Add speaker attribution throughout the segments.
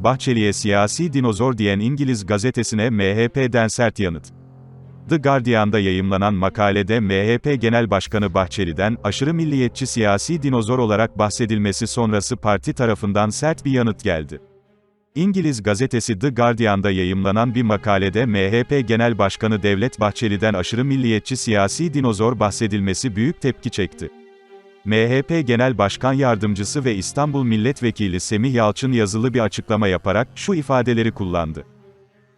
Speaker 1: Bahçeli'ye siyasi dinozor diyen İngiliz gazetesine MHP'den sert yanıt. The Guardian'da yayımlanan makalede MHP Genel Başkanı Bahçeli'den, aşırı milliyetçi siyasi dinozor olarak bahsedilmesi sonrası parti tarafından sert bir yanıt geldi. İngiliz gazetesi The Guardian'da yayımlanan bir makalede MHP Genel Başkanı Devlet Bahçeli'den aşırı milliyetçi siyasi dinozor bahsedilmesi büyük tepki çekti. MHP Genel Başkan Yardımcısı ve İstanbul Milletvekili Semih Yalçın yazılı bir açıklama yaparak şu ifadeleri kullandı.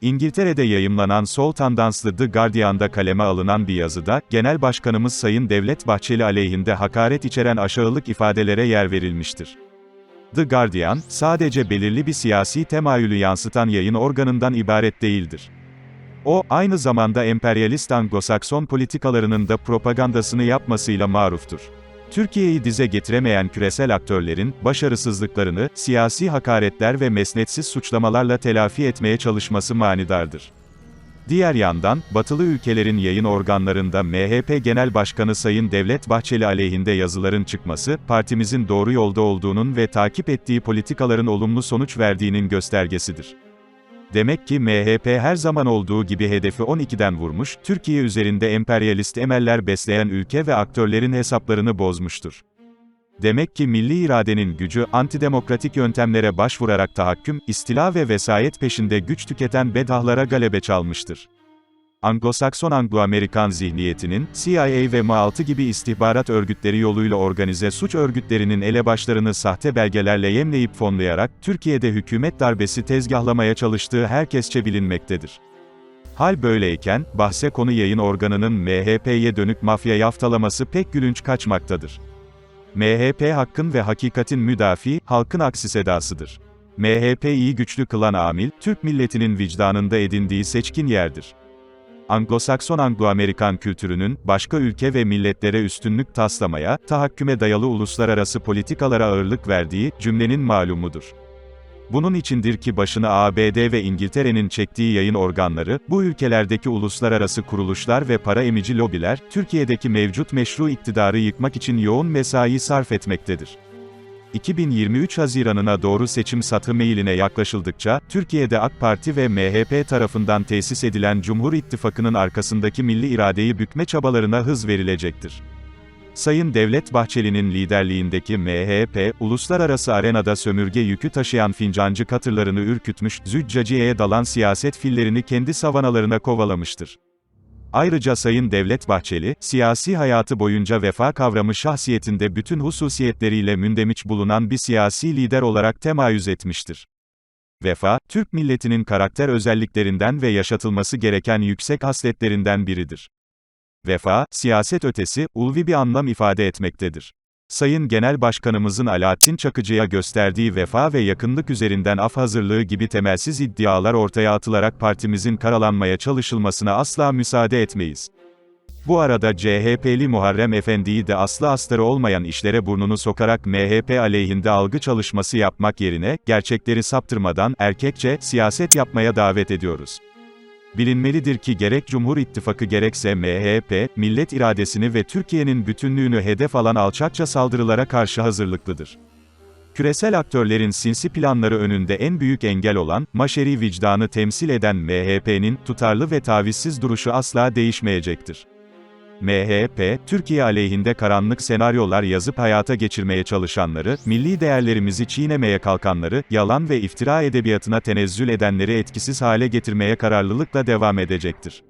Speaker 1: İngiltere'de yayımlanan sol tandanslı The Guardian'da kaleme alınan bir yazıda, Genel Başkanımız Sayın Devlet Bahçeli aleyhinde hakaret içeren aşağılık ifadelere yer verilmiştir. The Guardian, sadece belirli bir siyasi temayülü yansıtan yayın organından ibaret değildir. O, aynı zamanda emperyalist Anglo-Sakson politikalarının da propagandasını yapmasıyla maruftur. Türkiye'yi dize getiremeyen küresel aktörlerin, başarısızlıklarını, siyasi hakaretler ve mesnetsiz suçlamalarla telafi etmeye çalışması manidardır. Diğer yandan, batılı ülkelerin yayın organlarında MHP Genel Başkanı Sayın Devlet Bahçeli aleyhinde yazıların çıkması, partimizin doğru yolda olduğunun ve takip ettiği politikaların olumlu sonuç verdiğinin göstergesidir. Demek ki MHP her zaman olduğu gibi hedefi 12'den vurmuş, Türkiye üzerinde emperyalist emeller besleyen ülke ve aktörlerin hesaplarını bozmuştur. Demek ki milli iradenin gücü, antidemokratik yöntemlere başvurarak tahakküm, istila ve vesayet peşinde güç tüketen bedahlara galebe çalmıştır. Anglo-Sakson Anglo-Amerikan zihniyetinin, CIA ve MI6 gibi istihbarat örgütleri yoluyla organize suç örgütlerinin elebaşlarını sahte belgelerle yemleyip fonlayarak, Türkiye'de hükümet darbesi tezgahlamaya çalıştığı herkesçe bilinmektedir. Hal böyleyken, bahse konu yayın organının MHP'ye dönük mafya yaftalaması pek gülünç kaçmaktadır. MHP hakkın ve hakikatin müdafi, halkın aksi sedasıdır. MHP'yi güçlü kılan amil, Türk milletinin vicdanında edindiği seçkin yerdir. Anglo-Sakson Anglo-Amerikan kültürünün, başka ülke ve milletlere üstünlük taslamaya, tahakküme dayalı uluslararası politikalara ağırlık verdiği, cümlenin malumudur. Bunun içindir ki başını ABD ve İngiltere'nin çektiği yayın organları, bu ülkelerdeki uluslararası kuruluşlar ve para emici lobiler, Türkiye'deki mevcut meşru iktidarı yıkmak için yoğun mesai sarf etmektedir. 2023 Haziran'ına doğru seçim satı meyline yaklaşıldıkça, Türkiye'de AK Parti ve MHP tarafından tesis edilen Cumhur İttifakı'nın arkasındaki milli iradeyi bükme çabalarına hız verilecektir. Sayın Devlet Bahçeli'nin liderliğindeki MHP, uluslararası arenada sömürge yükü taşıyan fincancı katırlarını ürkütmüş, züccaciyeye dalan siyaset fillerini kendi savanalarına kovalamıştır. Ayrıca Sayın Devlet Bahçeli, siyasi hayatı boyunca vefa kavramı şahsiyetinde bütün hususiyetleriyle mündemiç bulunan bir siyasi lider olarak temayüz etmiştir. Vefa, Türk milletinin karakter özelliklerinden ve yaşatılması gereken yüksek hasletlerinden biridir. Vefa, siyaset ötesi, ulvi bir anlam ifade etmektedir. Sayın Genel Başkanımızın Alaaddin Çakıcı'ya gösterdiği vefa ve yakınlık üzerinden af hazırlığı gibi temelsiz iddialar ortaya atılarak partimizin karalanmaya çalışılmasına asla müsaade etmeyiz. Bu arada CHP'li Muharrem Efendi'yi de aslı astarı olmayan işlere burnunu sokarak MHP aleyhinde algı çalışması yapmak yerine, gerçekleri saptırmadan, erkekçe, siyaset yapmaya davet ediyoruz. Bilinmelidir ki gerek Cumhur İttifakı gerekse MHP, millet iradesini ve Türkiye'nin bütünlüğünü hedef alan alçakça saldırılara karşı hazırlıklıdır. Küresel aktörlerin sinsi planları önünde en büyük engel olan, maşeri vicdanı temsil eden MHP'nin, tutarlı ve tavizsiz duruşu asla değişmeyecektir. MHP, Türkiye aleyhinde karanlık senaryolar yazıp hayata geçirmeye çalışanları, milli değerlerimizi çiğnemeye kalkanları, yalan ve iftira edebiyatına tenezzül edenleri etkisiz hale getirmeye kararlılıkla devam edecektir.